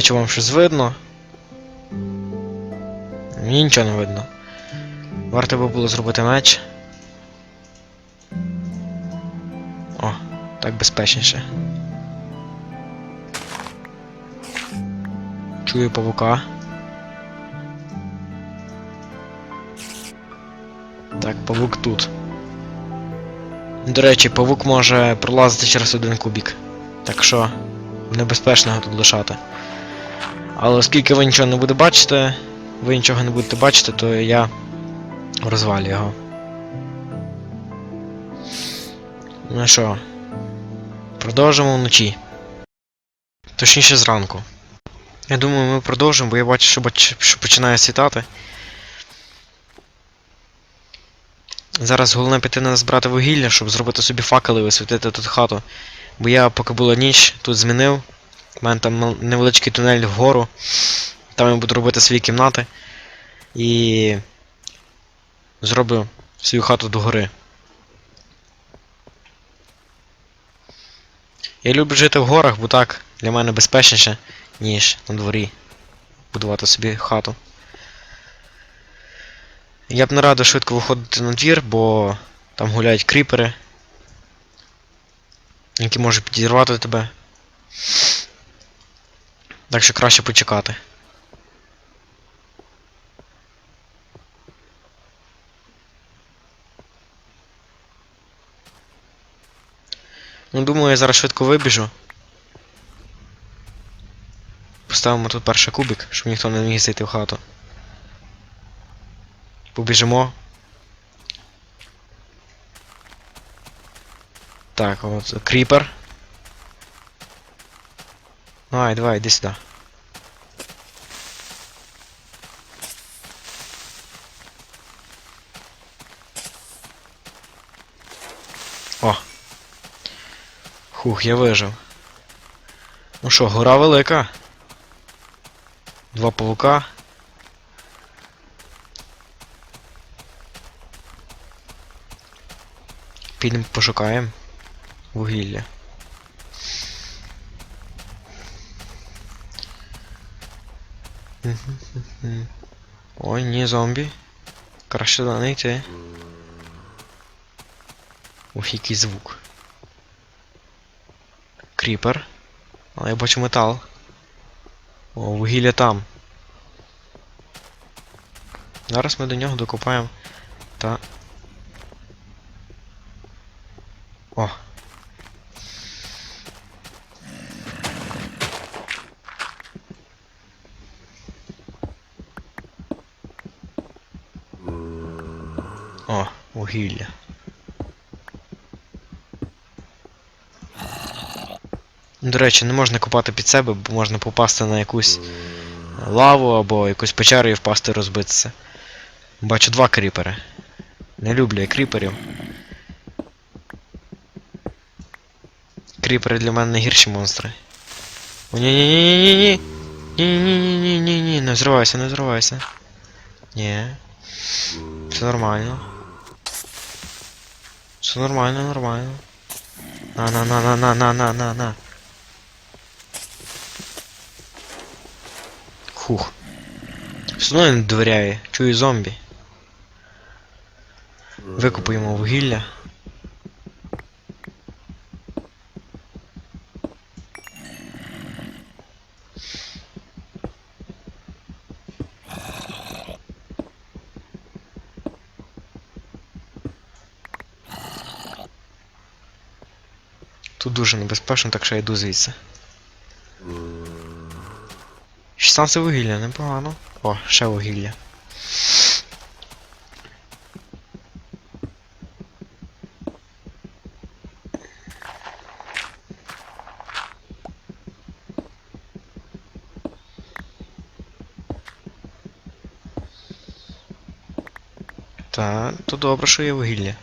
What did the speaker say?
Чи вам щось видно? Мені нічого не видно. Варто би було зробити меч. О, так безпечніше. Чую павука. Так, павук тут. До речі, павук може пролазити через один кубік. Так що небезпечно його тут лишати. Але оскільки ви нічого не будете бачити, ви нічого не будете бачити, то я розвалю його. Ну що, продовжимо вночі. Точніше зранку. Я думаю, ми продовжимо, бо я бачу, що, бач... що починає світати. Зараз головне піти назбирати вугілля, щоб зробити собі факели і освітити тут хату. Бо я, поки була ніч, тут змінив. У мене там невеличкий тунель вгору. Там я буду робити свої кімнати. І. Зроблю свою хату догори. Я люблю жити в горах, бо так для мене безпечніше, ніж на дворі. Будувати собі хату. Я б не радив швидко виходити на двір, бо там гуляють кріпери, які можуть підірвати тебе. Так що краще почекати. Ну, думаю, я зараз швидко вибіжу. Поставимо тут перший кубик, щоб ніхто не міг зайти в хату. Побіжимо. Так, от кріпер. Давай, давай, іди сюди. О. Хух, я вижив. Ну що, гора велика. Два павука. Підемо пошукаємо вугілля. Ой, ні, зомбі. Краще туди не йти. Ух, який звук. Кріпер. Але я бачу метал. О, вугілля там. Зараз ми до нього докопаємо. Та. О. О, вугілля. До речі, не можна копати під себе, бо можна попасти на якусь лаву або якусь печеру і впасти розбитися. Бачу два кріпери. Не люблю я кріперів. Кріпери для мене найгірші монстри. О, ні ні ні ні ні ні ні ні ні ні ні не взривайся, не взривайся. Ні. Все нормально. Все нормально, нормально. На на на на на на на на на. Хух. Все одно не довіряє. Чую зомбі. Викупуємо вугілля. Тут дуже небезпечно, так що я йду звідси. 16 вугілля, непогано. О, ще вугілля. Так, то добре, що є вугілля.